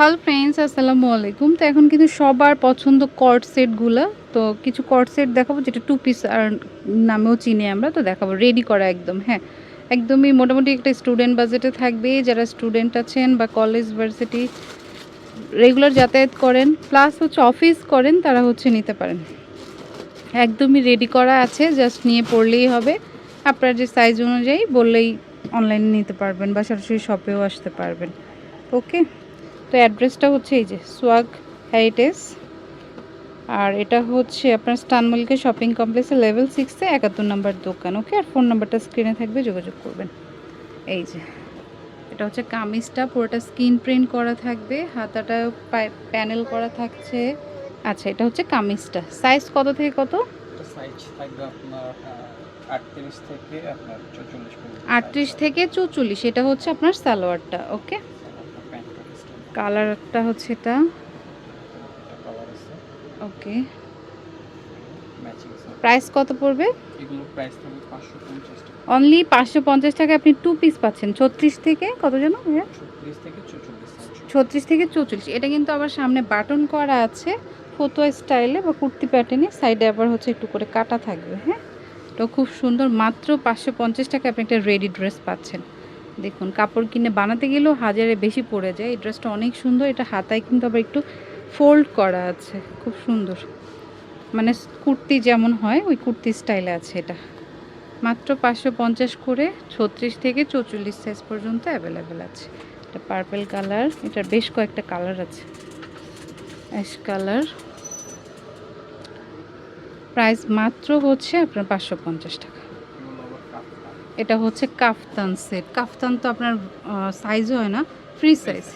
Hello friends আসসালামু আলাইকুম। তো এখন কিন্তু সবার পছন্দ কর্ড সেটগুলো তো কিছু কর্ড সেট দেখাবো, যেটা টু পিস আর নামেও চিনি আমরা, তো দেখাবো। রেডি করা একদম হ্যাঁ। একদমই মোটামুটি একটা স্টুডেন্ট বাজেটে থাকবে। যারা স্টুডেন্ট আছেন বা কলেজ ভার্সিটি রেগুলার যাতায়াত করেন প্লাস হচ্ছে অফিস করেন, তারা হচ্ছে নিতে পারেন। একদমই রেডি করা আছে জাস্ট নিয়ে পড়লেই হবে। আপনার যে সাইজ অনুযায়ী বললেই অনলাইনে নিতে পারবেন বা সরাসরি শপেও আসতে পারবেন। ওকে তো অ্যাড্রেসটা হচ্ছে এই যে সোয়াগ হেরিটেজ আর এটা হচ্ছে আপনার স্টানমলিকে শপিং কমপ্লেক্সের লেভেল সিক্সে একাত্তর নাম্বার দোকান ওকে আর ফোন নাম্বারটা স্ক্রিনে থাকবে যোগাযোগ করবেন। এই যে এটা হচ্ছে কামিজটা পুরোটা স্কিন প্রিন্ট করা থাকবে হাতাটা প্যানেল করা থাকছে। আচ্ছা এটা হচ্ছে কামিজটা। সাইজ কত থেকে কত? আটত্রিশ থেকে চৌচল্লিশ এটা হচ্ছে আপনার সালোয়ারটা ওকে কালারটা হচ্ছে এটা। ওকে। প্রাইস কত পড়বে? অনলি পাঁচশো পঞ্চাশ টাকা। আপনি টু পিস পাচ্ছেন। ছত্রিশ থেকে কত যেন ছত্রিশ থেকে চৌচল্লিশ এটা কিন্তু আবার সামনে বাটন করা আছে। ফটো স্টাইলে বা কুর্তি প্যাটার্নে সাইডে আবার হচ্ছে একটু করে কাটা থাকবে হ্যাঁ? তো খুব সুন্দর। মাত্র পাঁচশো পঞ্চাশ টাকা আপনি একটা রেডি ড্রেস পাচ্ছেন। দেখুন, কাপড় কিনে বানাতে গেলেও হাজারে বেশি পড়ে যায়। এই ড্রেসটা অনেক সুন্দর, এটা হাতায় কিন্তু আবার একটু ফোল্ড করা আছে, খুব সুন্দর। মানে কুর্তি যেমন হয়, ওই কুর্তি স্টাইলে আছে এটা। মাত্র পাঁচশো পঞ্চাশ করে, ছত্রিশ থেকে চৌচল্লিশ সাইজ পর্যন্ত অ্যাভেলেবেল আছে। এটা পার্পেল কালার এটার বেশ কয়েকটা কালার আছে। অ্যাশ কালার প্রাইস মাত্র হচ্ছে আপনার পাঁচশো পঞ্চাশ টাকা। এটা হচ্ছে কাফতান সেট। কাফতান তো আপনার সাইজ হয় না ফ্রি সাইজ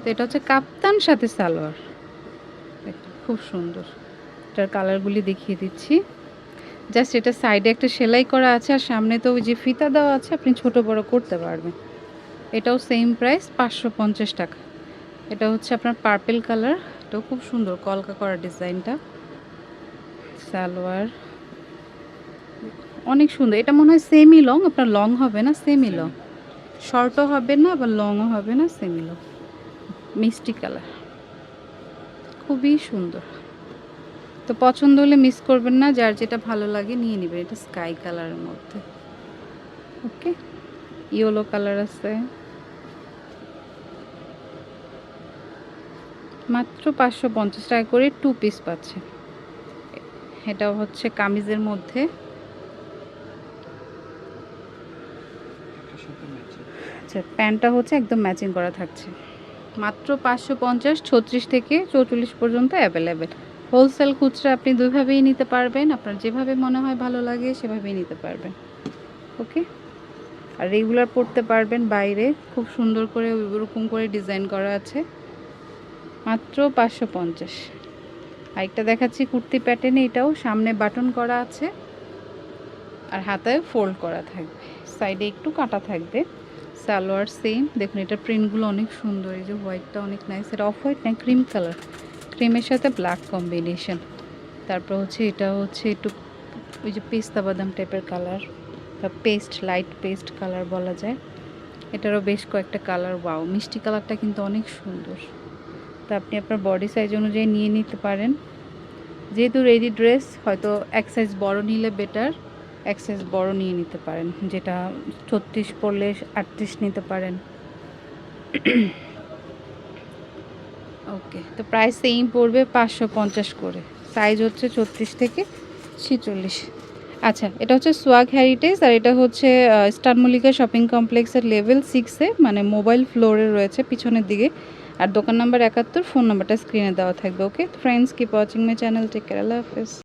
তো এটা হচ্ছে কাফতান, সাথে সালোয়ার। খুব সুন্দর। এটার কালারগুলি দেখিয়ে দিচ্ছি। জাস্ট এটা সাইডে একটা সেলাই করা আছে, আর সামনে তো ওই যে ফিতা দেওয়া আছে, আপনি ছোট বড় করতে পারবেন। এটাও সেম প্রাইস পাঁচশো পঞ্চাশ টাকা। এটা হচ্ছে আপনার পার্পেল কালার এটাও খুব সুন্দর, কলকা করা ডিজাইনটা সালোয়ার। অনেক সুন্দর। এটা মনে হয় সেমি লং আপনার লং হবে না সেমি লং শর্টও হবে না আবার লংও হবে না সেমি লং মিষ্টি কালার খুবই সুন্দর। তো পছন্দ হলে মিস করবেন না যার যেটা ভালো লাগে নিয়ে নেবেন। এটা স্কাই কালারের মধ্যে। ওকে ইয়েলো কালার আছে। মাত্র পাঁচশো পঞ্চাশ টাকা করে টু পিস পাচ্ছে। এটা হচ্ছে কামিজের মধ্যে এটার সাথে ম্যাচিং আচ্ছা প্যান্টটা হচ্ছে একদম ম্যাচিং করা থাকছে। মাত্র পাঁচশো পঞ্চাশ, ছত্রিশ থেকে চৌচল্লিশ পর্যন্ত অ্যাভেলেবেল হোলসেল খুচরা আপনি দুইভাবেই নিতে পারবেন। আপনার যেভাবে মনে হয় ভালো লাগে, সেভাবেই নিতে পারবেন। ওকে আর রেগুলার পরতে পারবেন বাইরে। খুব সুন্দর করে ওরকম করে ডিজাইন করা আছে। মাত্র পাঁচশো পঞ্চাশ। আরেকটা দেখাচ্ছি কুর্তি প্যাটার্নে এটাও সামনে বাটন করা আছে। আর হাতায় ফোল্ড করা থাকবে। সাইডে একটু কাটা থাকবে। সালোয়ার সেম দেখুন এটা প্রিন্টগুলো অনেক সুন্দর, এই যে হোয়াইটটা অনেক নাইস এটা অফ হোয়াইট না ক্রিম কালার ক্রিমের সাথে ব্ল্যাক কম্বিনেশন তারপর হচ্ছে, এটা হচ্ছে একটু ওই যে পেস্তা বাদাম টাইপের কালার বা পেস্ট লাইট পেস্ট কালার বলা যায়। এটারও বেশ কয়েকটা কালার ওয়াও মিষ্টি কালারটা কিন্তু অনেক সুন্দর। তা আপনি আপনার বডি সাইজ অনুযায়ী নিয়ে নিতে পারেন। যেহেতু রেডি ড্রেস হয়তো এক সাইজ বড় নিলে বেটার সাইজ বড় নিয়ে নিতে পারেন, যেটা ছত্রিশ পড়লে আটত্রিশ নিতে পারেন। ওকে তো প্রাইস সেম পড়বে পাঁচশো পঞ্চাশ করে। সাইজ হচ্ছে ছত্রিশ থেকে ছিচল্লিশ। আচ্ছা এটা হচ্ছে সোয়াগ হ্যারিটেজ আর এটা হচ্ছে স্টার মল্লিকা শপিং কমপ্লেক্সের লেভেল সিক্সে মানে মোবাইল ফ্লোরে রয়েছে পিছনের দিকে। আর দোকান নাম্বার একাত্তর ফোন নাম্বারটা স্ক্রিনে দেওয়া থাকবে okay friends keep watching my channel take care আল্লাহ হাফেজ।